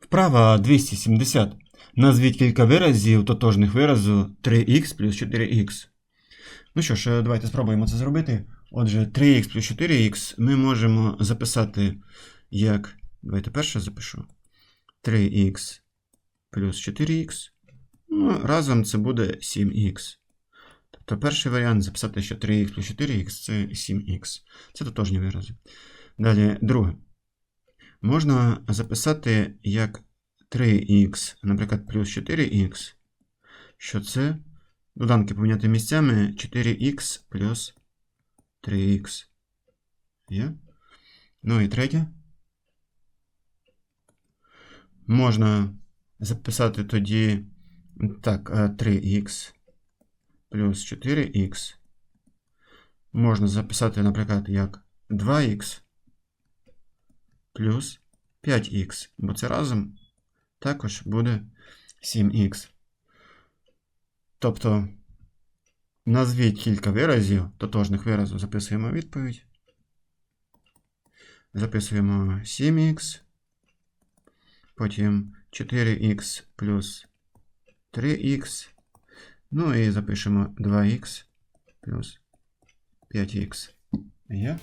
Вправа 270. Назвіть кілька виразів тотожних виразу 3х плюс 4х. Ну що ж, е, давайте спробуємо це зробити. Отже, 3х плюс 4х ми можемо записати як. Давайте перше запишу. 3х плюс 4х. Ну, разом це буде 7х. Тобто перший варіант записати, що 3х плюс 4х це 7х. Це тотожні вирази. Далі, друге. Можна записати як 3х, наприклад, плюс 4х, що це доданки поміняти місцями 4х плюс 3х. Є? Ну і третє. Можна записати тоді так, е, 3х плюс 4х. Можна записати, наприклад, як 2х плюс 5х, бо це разом також буде 7х. Тобто, назвіть кілька виразів, тотожних виразів, записуємо відповідь. Записуємо 7х, потім 4х плюс 3х, ну і запишемо 2х плюс 5х. Є?